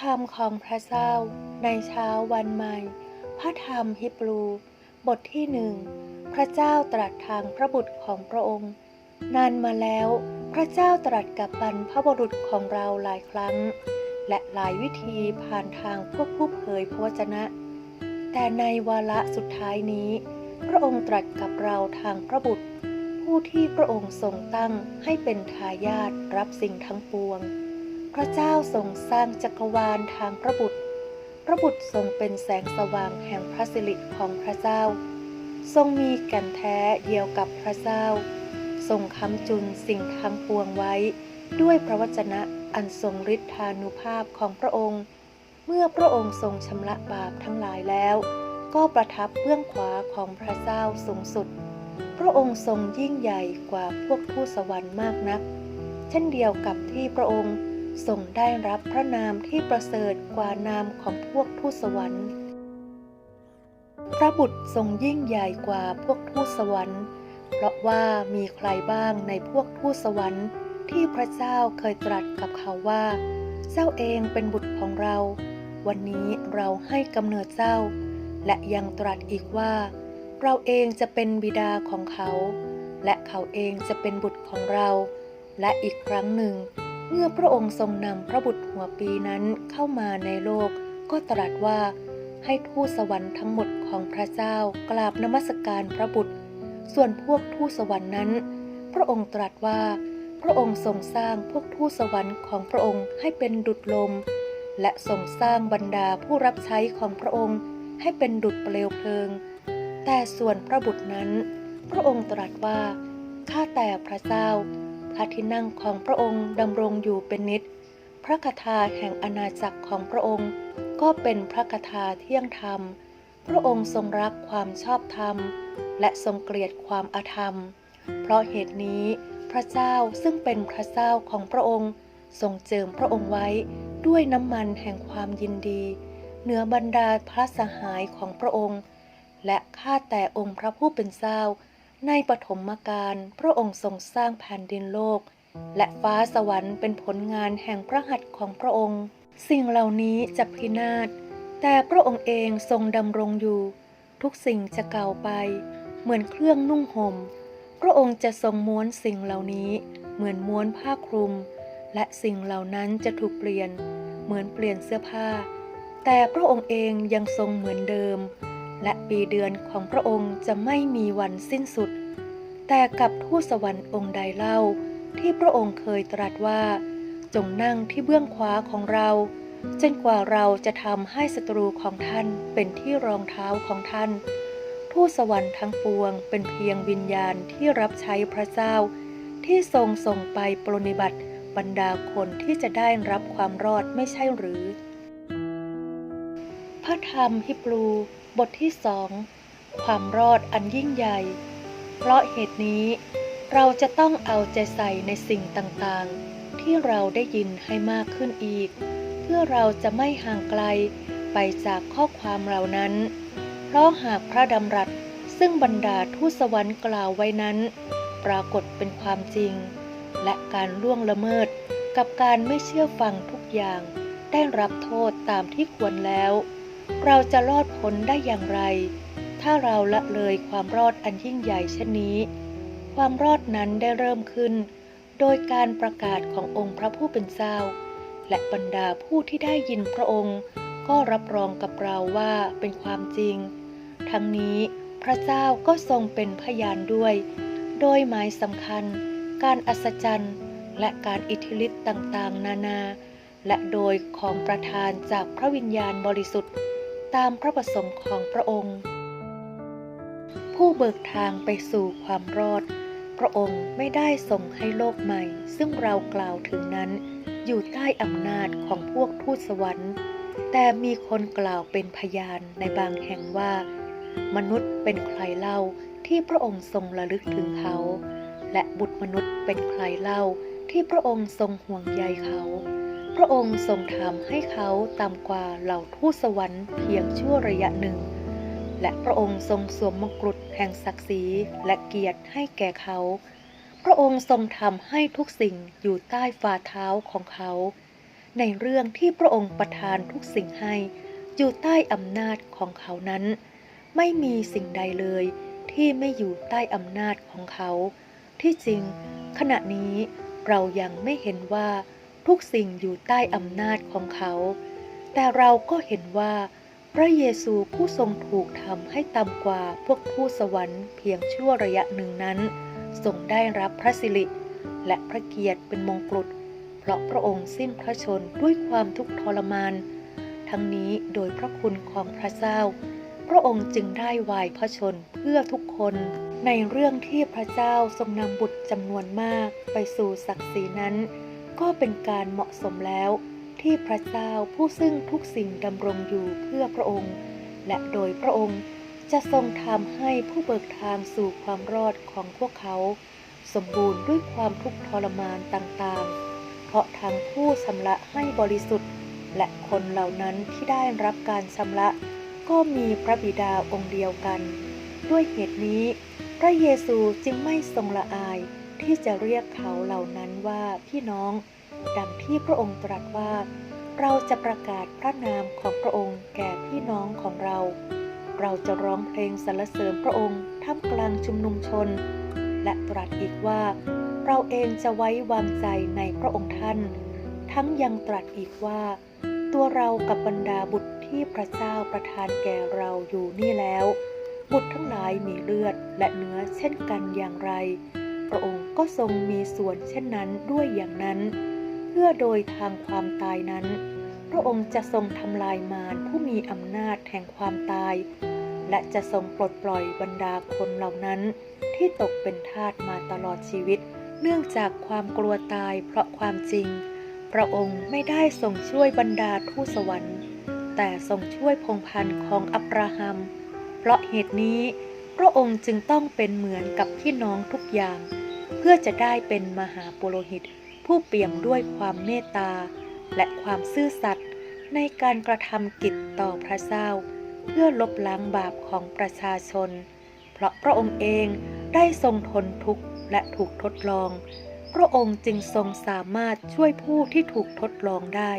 คำของพระเจ้าในเช้าวันใหม่ พระธรรมฮิบรู บทที่หนึ่ง พระเจ้าตรัสทางพระบุตรของพระองค์ นานมาแล้ว พระเจ้าตรัสกับบรรพบุรุษของเราหลายครั้ง และหลายวิธีผ่านทางพวกผู้เผยพระวจนะ แต่ในวาระสุดท้ายนี้ พระองค์ตรัสกับเราทางพระบุตร ผู้ที่พระองค์ทรงตั้งให้เป็นทายาทรับสิ่งทั้งปวง พระเจ้าทรงสร้างจักรวาลทางพระบุตร พระบุตรทรงเป็นแสงสว่างแห่งพระสิริของพระเจ้า ทรงมีแก่นแท้เดียวกับพระเจ้า ทรงค้ำจุนสิ่งทั้งปวงไว้ ด้วยพระวจนะอันทรงฤทธานุภาพของพระองค์ เมื่อพระองค์ทรงชำระบาปทั้งหลายแล้ว ก็ประทับเบื้องขวาของพระเจ้าสูงสุด พระองค์ทรงยิ่งใหญ่กว่าพวกทูตสวรรค์มากนัก เช่นเดียวกับที่พระองค์ ทรงได้รับพระนามที่ประเสริฐกว่านามของพวกทูตสวรรค์ พระบุตรทรงยิ่งใหญ่กว่าพวกทูตสวรรค์ เพราะว่ามีใครบ้างในพวกทูตสวรรค์ที่พระเจ้าเคยตรัสกับเขาว่า เจ้าเองเป็นบุตรของเรา วันนี้เราให้กำเนิดเจ้า และยังตรัสอีกว่า เราเองจะเป็นบิดาของเขา และเขาเองจะเป็นบุตรของเรา และอีกครั้งหนึ่ง เมื่อพระองค์ทรงนำพระบุตรหัวปีนั้นเข้ามาในโลก ก็ตรัสว่าให้ทูตสวรรค์ทั้งหมดของพระเจ้ากราบนมัสการพระบุตร ส่วนพวกทูตสวรรค์นั้น พระองค์ตรัสว่า พระองค์ทรงสร้างพวกทูตสวรรค์ของพระองค์ให้เป็นดุจลม และทรงสร้างบรรดาผู้รับใช้ของพระองค์ให้เป็นดุจเปลวเพลิง แต่ส่วนพระบุตรนั้น พระองค์ตรัสว่าข้าแต่พระเจ้า พระที่นั่งของพระองค์ดำรงอยู่เป็นนิจ พระคาถาแห่งอาณาจักรของพระองค์ ก็เป็นพระคาถาเที่ยงธรรม พระองค์ทรงรักความชอบธรรม และทรงเกลียดความอาธรรม เพราะเหตุนี้พระเจ้าซึ่งเป็นพระเจ้าของพระองค์ ทรงเจิมพระองค์ไว้ด้วยน้ำมันแห่งความยินดี เหนือบรรดาพระสหายของพระองค์ และข้าแต่องค์พระผู้เป็นเจ้า ในปฐมกาลพระองค์ทรงสร้างแผ่นดินโลก และฟ้าสวรรค์เป็นผลงานแห่งพระหัตถ์ของพระองค์ สิ่งเหล่านี้จะพินาศ แต่พระองค์เองทรงดำรงอยู่ ทุกสิ่งจะเก่าไป เหมือนเครื่องนุ่งห่ม พระองค์จะทรงม้วนสิ่งเหล่านี้ เหมือนม้วนผ้าคลุม และสิ่งเหล่านั้นจะถูกเปลี่ยน เหมือนเปลี่ยนเสื้อผ้า แต่พระองค์เองยังทรงเหมือนเดิม และปีเดือนของพระองค์จะไม่มีวันสิ้นสุด แต่กับทูตสวรรค์องค์ใดเล่า ที่พระองค์เคยตรัสว่า จงนั่งที่เบื้องขวาของเราจนกว่าเราจะทำให้ศัตรูของท่านเป็นที่รองเท้าของท่าน ทูตสวรรค์ทั้งปวงเป็นเพียงวิญญาณที่รับใช้พระเจ้า ที่ทรงส่งไปปรนิบัติบรรดาคนที่จะได้รับความรอดไม่ใช่หรือ พระธรรมฮิบรู บทที่สองความรอดอันยิ่งใหญ่ เพราะเหตุนี้ เราจะต้องเอาใจใส่ในสิ่งต่างๆ ที่เราได้ยินให้มากขึ้นอีก เพื่อเราจะไม่ห่างไกลไปจากข้อความเหล่านั้น เพราะหากพระดำรัสซึ่งบรรดาทูตสวรรค์กล่าวไว้นั้น ปรากฏเป็นความจริง และการล่วงละเมิดกับการไม่เชื่อฟังทุกอย่าง ได้รับโทษตามที่ควรแล้ว เราจะรอดพ้นได้อย่างไร ถ้าเราละเลยความรอดอันยิ่งใหญ่เช่นนี้ ความรอดนั้นได้เริ่มขึ้น โดยการประกาศขององค์พระผู้เป็นเจ้า และบรรดาผู้ที่ได้ยินพระองค์ ก็รับรองกับเราว่าเป็นความจริง ทั้งนี้พระเจ้าก็ทรงเป็นพยานด้วย โดยหมายสำคัญ การอัศจรรย์ และการอิทธิฤทธิ์ต่างๆ นานา และโดยของประทานจากพระวิญญาณบริสุทธิ์ ตามพระประสงค์ของพระองค์ ผู้เบิกทางไปสู่ความรอด พระองค์ไม่ได้ส่งให้โลกใหม่ ซึ่งเรากล่าวถึงนั้น อยู่ใต้อำนาจของพวกทูตสวรรค์ แต่มีคนกล่าวเป็นพยานในบางแห่งว่า มนุษย์เป็นใครเล่าที่พระองค์ทรงระลึกถึงเขา และบุตรมนุษย์เป็นใครเล่าที่พระองค์ทรงห่วงใยเขา พระองค์ทรงทำให้เขาต่ำกว่าเหล่าทูตสวรรค์เพียงชั่วระยะหนึ่ง และพระองค์ทรงสวมมงกุฎแห่งศักดิ์ศรีและเกียรติให้แก่เขา พระองค์ทรงทำให้ทุกสิ่งอยู่ใต้ฝ่าเท้าของเขา ในเรื่องที่พระองค์ประทานทุกสิ่งให้อยู่ใต้อำนาจของเขานั้น ไม่มีสิ่งใดเลยที่ไม่อยู่ใต้อำนาจของเขา ที่จริง ขณะนี้เรายังไม่เห็นว่า ทุกสิ่งอยู่ใต้อำนาจของเขา แต่เราก็เห็นว่า พระเยซูผู้ทรงถูกทำให้ต่ำกว่าพวกผู้สวรรค์เพียงชั่วระยะหนึ่งนั้นทรงได้รับพระสิริและพระเกียรติเป็นมงกุฎเพราะพระองค์สิ้นพระชนด้วยความทุกข์ทรมาน ทั้งนี้โดยพระคุณของพระเจ้า พระองค์จึงได้วายพระชนเพื่อทุกคน ในเรื่องที่พระเจ้าทรงนำบุตรจำนวนมากไปสู่ศักดิ์ศรีนั้น ก็เป็นการเหมาะสมแล้ว ที่พระเจ้าผู้ซึ่งทุกสิ่งดำรงอยู่เพื่อพระองค์ และโดยพระองค์จะทรงทำให้ผู้เบิกทางสู่ความรอดของพวกเขา สมบูรณ์ด้วยความทุกข์ทรมานต่างๆ เพราะทั้งผู้ชำระให้บริสุทธิ์ และคนเหล่านั้นที่ได้รับการชำระ ก็มีพระบิดาองค์เดียวกัน ด้วยเหตุนี้ พระเยซูจึงไม่ทรงละอาย ที่จะเรียกเขาเหล่านั้นว่าพี่น้อง ดังที่พระองค์ตรัสว่า เราจะประกาศพระนามของพระองค์แก่พี่น้องของเรา เราจะร้องเพลงสรรเสริญพระองค์ท่ามกลางชุมนุมชน และตรัสอีกว่า เราเองจะไว้วางใจในพระองค์ท่าน ทั้งยังตรัสอีกว่า ตัวเรากับบรรดาบุตรที่พระเจ้าประทานแก่เราอยู่นี่แล้ว บุตรทั้งหลายมีเลือดและเนื้อเช่นกันอย่างไร พระองค์ก็ทรงมีส่วนเช่นนั้นด้วยอย่างนั้น เพื่อโดยทางความตายนั้น พระองค์จะทรงทำลายมารผู้มีอำนาจแห่งความตาย และจะทรงปลดปล่อยบรรดาคนเหล่านั้น ที่ตกเป็นทาสมาตลอดชีวิต เนื่องจากความกลัวตายเพราะความจริง พระองค์ไม่ได้ทรงช่วยบรรดาทูตสวรรค์ แต่ทรงช่วยพงพันธ์ของอับราฮัม เพราะเหตุนี้ พระองค์จึงต้องเป็นเหมือนกับพี่น้องทุกอย่าง เพื่อจะได้เป็นมหาปุโรหิต ผู้เปี่ยมด้วยความเมตตา และความซื่อสัตย์ในการกระทำกิจต่อพระเจ้า เพื่อลบล้างบาปของประชาชน เพราะพระองค์เองได้ทรงทนทุกข์และถูกทดลอง พระองค์จึงทรงสามารถช่วยผู้ที่ถูกทดลองได้